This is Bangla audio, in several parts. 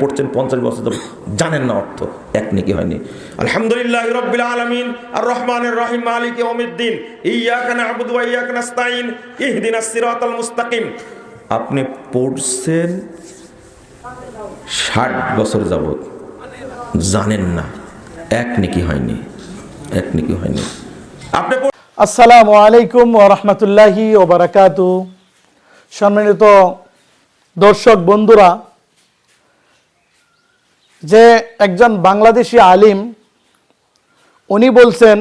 পড়ছেন পঞ্চাশ বছর ধরে জানেন না অর্থ। এক নেকি হয়নি। আলহামদুলিল্লাহ রব্বিল আলমিন, আর রহমানের রহিম, মালিক ইয়াউমিদ্দিন। ইয়াকা না'বুদু ওয়া ইয়াকা নাস্তাইন ইহদিনাস সিরাতাল মুস্তাকিম। আপনি পড়ছেন ষাট বছর যাবত জানেন না। এক নেকি হয়নি। এক নেকি হয়নি। আপনি আসসালামু আলাইকুম রহমতুল্লাহি ও বারাকাতু সম্মানিত দর্শক বন্ধুরা যে একজন বাংলাদেশি আলিম, উনি বলছেন,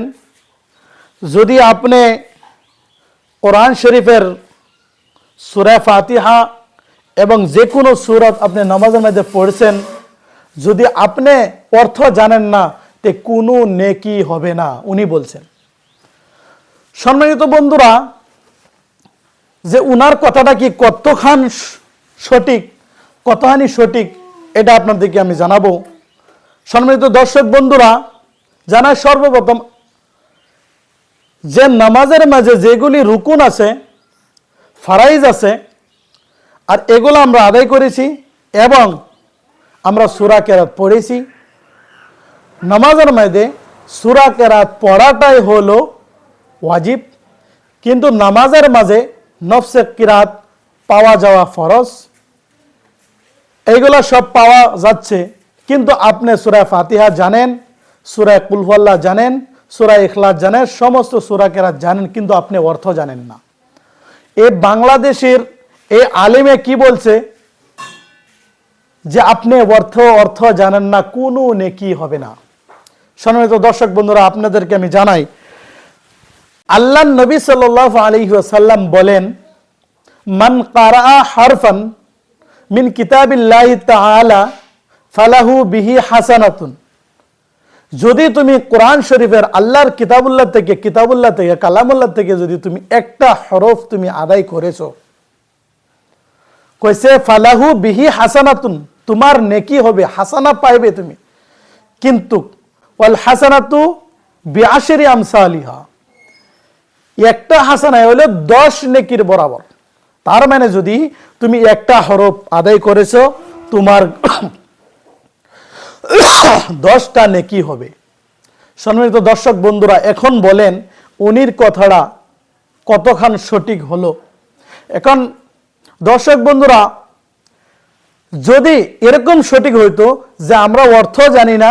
যদি আপনি কোরআন শরীফের সুরা ফাতিহা এবং যে কোনো সুরত আপনি নামাজের মধ্যে পড়ছেন, যদি আপনি অর্থ জানেন না, তে কোনো নেকি হবে না। উনি বলছেন। সম্মানিত বন্ধুরা, যে উনার কথাটা কি কতখান সঠিক, কতখানি সঠিক এটা আপনাদেরকে আমি জানাব। সম্মানিত দর্শক বন্ধুরা জানায় সর্বপ্রথম, যে নামাজের মাঝে যেগুলি রুকুন আছে, ফারাইজ আছে, আর এগুলো আমরা আদায় করেছি এবং আমরা সুরা কেরাত পড়েছি। নামাজের মধ্যে সুরা কেরাত পড়াটাই হলো ওয়াজিব, কিন্তু নামাজের মাঝে নফসে কিরাত পাওয়া যাওয়া ফরজ। এইগুলা সব পাওয়া যাচ্ছে। কিন্তু আপনি সুরায় ফাতিহা জানেন সুরায় কুলহল্লা জানেন সুরায় ইখলাস জানেন, সমস্ত সুরা কেরাত জানেন, কিন্তু আপনি অর্থ জানেন না। এ বাংলাদেশের এই আলিমে কি বলছে? যে আপনি অর্থ অর্থ জানেন না, কোনো নেকি হবে না। সম্মানিত দর্শক বন্ধুরা, আপনাদেরকে আমি জানাই আল্লাহ নবী সাল্লাহ সাল্লাম বলেন, মান কারা হারফান মিন কিতাবিল্লাহি তাআলা ফালাহু বিহি হাসানাতুন। যদি তুমি কোরআন শরীফের আল্লাহর কিতাবুল্লাহ থেকে কিতাবুল্লাহ থেকে, কালামুল্লাহ থেকে যদি তুমি একটা হরফ তুমি আদায় করেছ, কইছে ফালাহু বিহি হাসানাতুন, তোমার নেকি হবে, হাসানা পাইবে তুমি। কিন্তু ওয়াল হাসানাতু বিআশরি আমসালিহা। একটা হাসানায় হলে দশ নেকির বরাবর। তার মানে যদি তুমি একটা হরফ আদায় করেছ, তোমার দশটা নেকি হবে। সম্মানিত দর্শক বন্ধুরা, এখন বলেন উনির কথাটা কতখান সঠিক হলো? এখন দর্শক বন্ধুরা, যদি এরকম সঠিক হইতো যে আমরা অর্থ জানি না,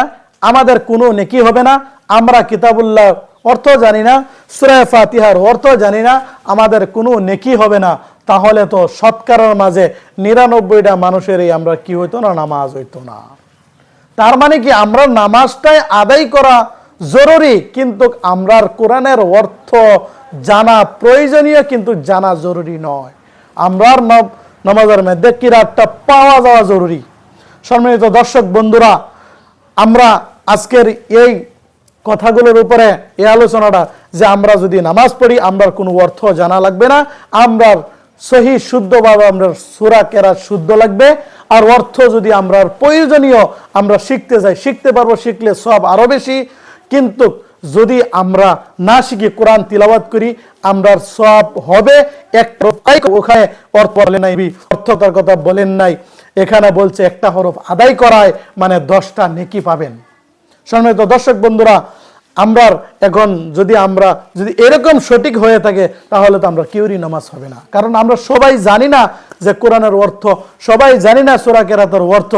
আমাদের কোনো নেকি হবে না, আমরা কিতাবুল্লাহ অর্থ জানি না, সুরায় ফাতিহার অর্থ জানি না, আমাদের কোনো নেকি হবে না। তাহলে তো সৎকারের মাঝে নিরানব্বইটা মানুষেরই আমরা কি হইতো না, নামাজ হইতো না। তার মানে কি আমরা নামাজটাই আদায় করা জরুরি, কিন্তু আমরার কোরআনের অর্থ জানা প্রয়োজনীয়, কিন্তু জানা জরুরি নয়। আমরার নামাজের মধ্যে কিরাতটা পাওয়া যাওয়া জরুরি। সম্মানিত দর্শক বন্ধুরা, আমরা আজকের এই কথাগুলোর উপরে, এই আলোচনাটা যে আমরা যদি নামাজ পড়ি আমরা কোনো অর্থ জানা লাগবে না। আমরা সহি, শুদ্ধভাবে আমরা সুরা কেরা শুদ্ধ লাগবে। আর অর্থ যদি আমরা প্রয়োজনীয় আমরা শিখতে যাই, শিখতে পারব, শিখলে সব আরও বেশি। কিন্তু যদি আমরা না শিখি কোরআন তিলাবাত করি, আমরা সব হবে এক ওখানে অর্থ বলেন নাই, অর্থতার কথা বলেন নাই। এখানে বলছে একটা হরফ আদায় করায় মানে দশটা নেকি পাবেন। সম্মানিত দর্শক বন্ধুরা আমরা এখন যদি আমরা, যদি এরকম সঠিক হয়ে থাকে, তাহলে তো আমরা কেউরই নামাজ হবে না। কারণ আমরা সবাই জানি না যে কোরআনের অর্থ, সবাই জানি না সোরা কেরাতের অর্থ